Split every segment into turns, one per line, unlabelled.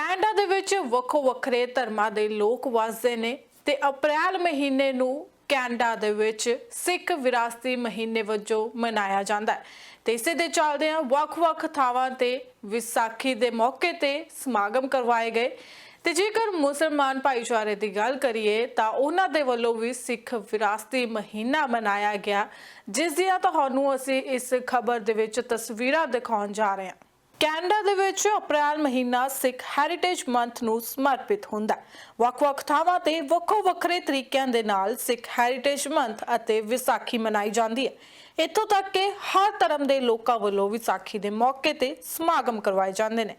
Canada ਦੇ ਵਿੱਚ ਵੱਖੋ ਵੱਖਰੇ ਧਰਮਾਂ ਦੇ ਲੋਕ ਵੱਸਦੇ ਨੇ ਤੇ ਅਪ੍ਰੈਲ ਮਹੀਨੇ ਨੂੰ ਕੈਨੇਡਾ ਦੇ ਵਿੱਚ ਸਿੱਖ ਵਿਰਾਸਤੀ ਮਹੀਨੇ ਵਜੋਂ ਮਨਾਇਆ ਜਾਂਦਾ ਹੈ। ਤੇ ਇਸੇ ਦੇ ਚੱਲਦਿਆਂ ਵੱਖ-ਵੱਖ ਥਾਵਾਂ ਤੇ ਵਿਸਾਖੀ ਦੇ ਮੌਕੇ ਤੇ ਸਮਾਗਮ ਕਰਵਾਏ ਗਏ। ਤੇ ਜੇਕਰ ਮੁਸਲਮਾਨ ਭਾਈਚਾਰੇ ਦੀ ਗੱਲ ਕਰੀਏ ਤਾਂ ਉਹਨਾਂ ਦੇ ਵੱਲੋਂ ਵੀ ਸਿੱਖ ਵਿਰਾਸਤੀ ਮਹੀਨਾ ਮਨਾਇਆ ਗਿਆ, ਜਿਸ ਦੀਆਂ ਤੁਹਾਨੂੰ ਅਸੀਂ ਇਸ ਖਬਰ ਦੇ ਵਿੱਚ ਤਸਵੀਰਾਂ ਦਿਖਾਉਣ ਜਾ ਰਹੇ ਹਾਂ। ਕੈਨੇਡਾ ਦੇ ਵਿੱਚ ਅਪ੍ਰੈਲ ਮਹੀਨਾ ਸਿੱਖ ਹੈਰੀਟੇਜ ਮੰਥ ਨੂੰ ਸਮਰਪਿਤ ਹੁੰਦਾ ਹੈ। ਵੱਖ-ਵੱਖ ਥਾਵਾਂ ਤੇ ਵੱਖੋ ਵੱਖਰੇ ਤਰੀਕਿਆਂ ਦੇ ਨਾਲ ਸਿੱਖ ਹੈਰੀਟੇਜ ਮੰਥ ਅਤੇ ਵਿਸਾਖੀ ਮਨਾਈ ਜਾਂਦੀ ਹੈ। ਇੱਥੋਂ ਤੱਕ ਕਿ ਹਰ ਧਰਮ ਦੇ ਲੋਕਾਂ ਵੱਲੋਂ ਵਿਸਾਖੀ ਦੇ ਮੌਕੇ ਤੇ ਸਮਾਗਮ ਕਰਵਾਏ ਜਾਂਦੇ ਨੇ।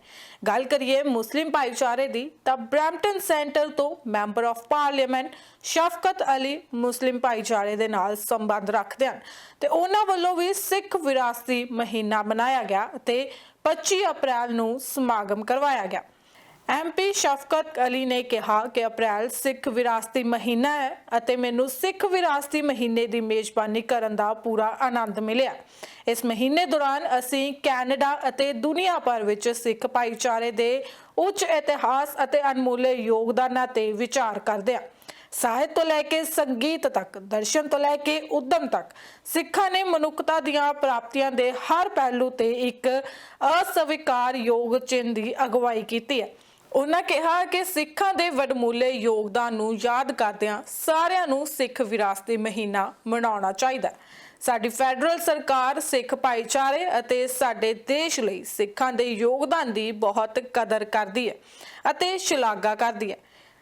ਗੱਲ ਕਰੀਏ ਮੁਸਲਿਮ ਭਾਈਚਾਰੇ ਦੀ, ਤਾਂ ਬ੍ਰੈਂਪਟਨ ਸੈਂਟਰ ਤੋਂ member of parliament Shafqat Ali Muslim ਭਾਈਚਾਰੇ ਦੇ ਨਾਲ ਸੰਬੰਧ ਰੱਖਦੇ ਹਨ ਤੇ ਉਹਨਾਂ ਵੱਲੋਂ ਵੀ ਸਿੱਖ ਵਿਰਾਸਤੀ ਮਹੀਨਾ ਮਨਾਇਆ ਗਿਆ ਤੇ 25 ਅਪ੍ਰੈਲ ਨੂੰ ਸਮਾਗਮ ਕਰਵਾਇਆ ਗਿਆ। ਐਮਪੀ ਸ਼ਫਕਤ ਅਲੀ ਨੇ ਕਿਹਾ ਕਿ ਅਪ੍ਰੈਲ ਸਿੱਖ ਵਿਰਾਸਤੀ ਮਹੀਨਾ ਹੈ ਅਤੇ ਮੈਨੂੰ ਸਿੱਖ ਵਿਰਾਸਤੀ ਮਹੀਨੇ ਦੀ ਮੇਜ਼ਬਾਨੀ ਕਰਨ ਦਾ ਪੂਰਾ ਆਨੰਦ ਮਿਲਿਆ। ਇਸ ਮਹੀਨੇ ਦੌਰਾਨ ਅਸੀਂ ਕੈਨੇਡਾ ਅਤੇ ਦੁਨੀਆ ਭਰ ਵਿੱਚ ਸਿੱਖ ਭਾਈਚਾਰੇ ਦੇ ਉੱਚ ਇਤਿਹਾਸ ਅਤੇ ਅਨਮੋਲੇ ਯੋਗਦਾਨਾਂ ਤੇ ਵਿਚਾਰ ਕਰਦੇ ਹਾਂ। ਸਾਹਿਤ ਤੋਂ ਲੈ ਕੇ ਸੰਗੀਤ ਤੱਕ, ਦਰਸ਼ਨ ਤੋਂ ਲੈ ਕੇ ਉਦਮ ਤੱਕ, ਸਿੱਖਾਂ ਨੇ ਮਨੁੱਖਤਾ ਦੀਆਂ ਪ੍ਰਾਪਤੀਆਂ ਦੇ ਹਰ ਪਹਿਲੂ ਤੇ ਇੱਕ ਅਸਵੀਕਾਰ ਯੋਗ ਚਿੰਨ੍ਹ ਦੀ ਅਗਵਾਈ ਕੀਤੀ ਹੈ। ਉਹਨਾਂ ਕਿਹਾ ਕਿ ਸਿੱਖਾਂ ਦੇ ਵਡਮੁੱਲੇ ਯੋਗਦਾਨ ਨੂੰ ਯਾਦ ਕਰਦਿਆਂ ਸਾਰਿਆਂ ਨੂੰ ਸਿੱਖ ਵਿਰਾਸਤੀ ਮਹੀਨਾ ਮਨਾਉਣਾ ਚਾਹੀਦਾ ਹੈ। ਸਾਡੀ ਫੈਡਰਲ ਸਰਕਾਰ ਸਿੱਖ ਭਾਈਚਾਰੇ ਅਤੇ ਸਾਡੇ ਦੇਸ਼ ਲਈ ਸਿੱਖਾਂ ਦੇ ਯੋਗਦਾਨ ਦੀ ਬਹੁਤ ਕਦਰ ਕਰਦੀ ਹੈ ਅਤੇ ਸ਼ਲਾਘਾ ਕਰਦੀ ਹੈ।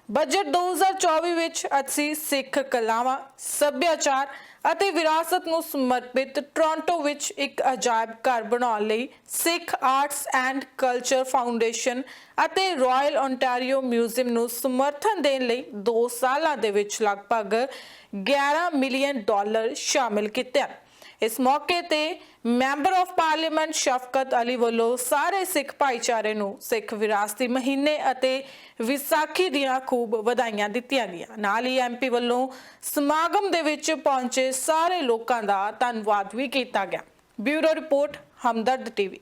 ਬਜਟ 2024 ਵਿੱਚ ਅਸੀਂ ਸਿੱਖ ਕਲਾਵਾਂ, ਸੱਭਿਆਚਾਰ ਅਤੇ ਵਿਰਾਸਤ ਨੂੰ ਸਮਰਪਿਤ ਟੋਰਾਂਟੋ ਵਿੱਚ ਇੱਕ ਅਜਾਇਬ ਘਰ ਬਣਾਉਣ ਲਈ Sikh Arts and Culture Foundation ਅਤੇ ਰਾਇਲ ਓਨਟਾਰੀਓ ਮਿਊਜ਼ੀਅਮ ਨੂੰ ਸਮਰਥਨ ਦੇਣ ਲਈ 2 ਸਾਲਾਂ ਦੇ ਵਿੱਚ ਲਗਭਗ 11 ਮਿਲੀਅਨ ਡਾਲਰ ਸ਼ਾਮਿਲ ਕੀਤੇ ਹਨ ਇਸ ਮੌਕੇ ਤੇ member of parliament Shafqat Ali ਵੱਲੋਂ ਸਾਰੇ ਸਿੱਖ ਭਾਈਚਾਰੇ ਨੂੰ ਸਿੱਖ ਵਿਰਾਸਤੀ ਮਹੀਨੇ ਅਤੇ ਵਿਸਾਖੀ ਦੀਆਂ ਖੂਬ ਵਧਾਈਆਂ ਦਿੱਤੀਆਂ ਗਈਆਂ। ਨਾਲ ਹੀ ਐਮਪੀ ਵੱਲੋਂ ਸਮਾਗਮ ਦੇ ਵਿੱਚ ਪਹੁੰਚੇ ਸਾਰੇ ਲੋਕਾਂ ਦਾ ਧੰਨਵਾਦ ਵੀ ਕੀਤਾ ਗਿਆ। Bureau report, Hamdard TV.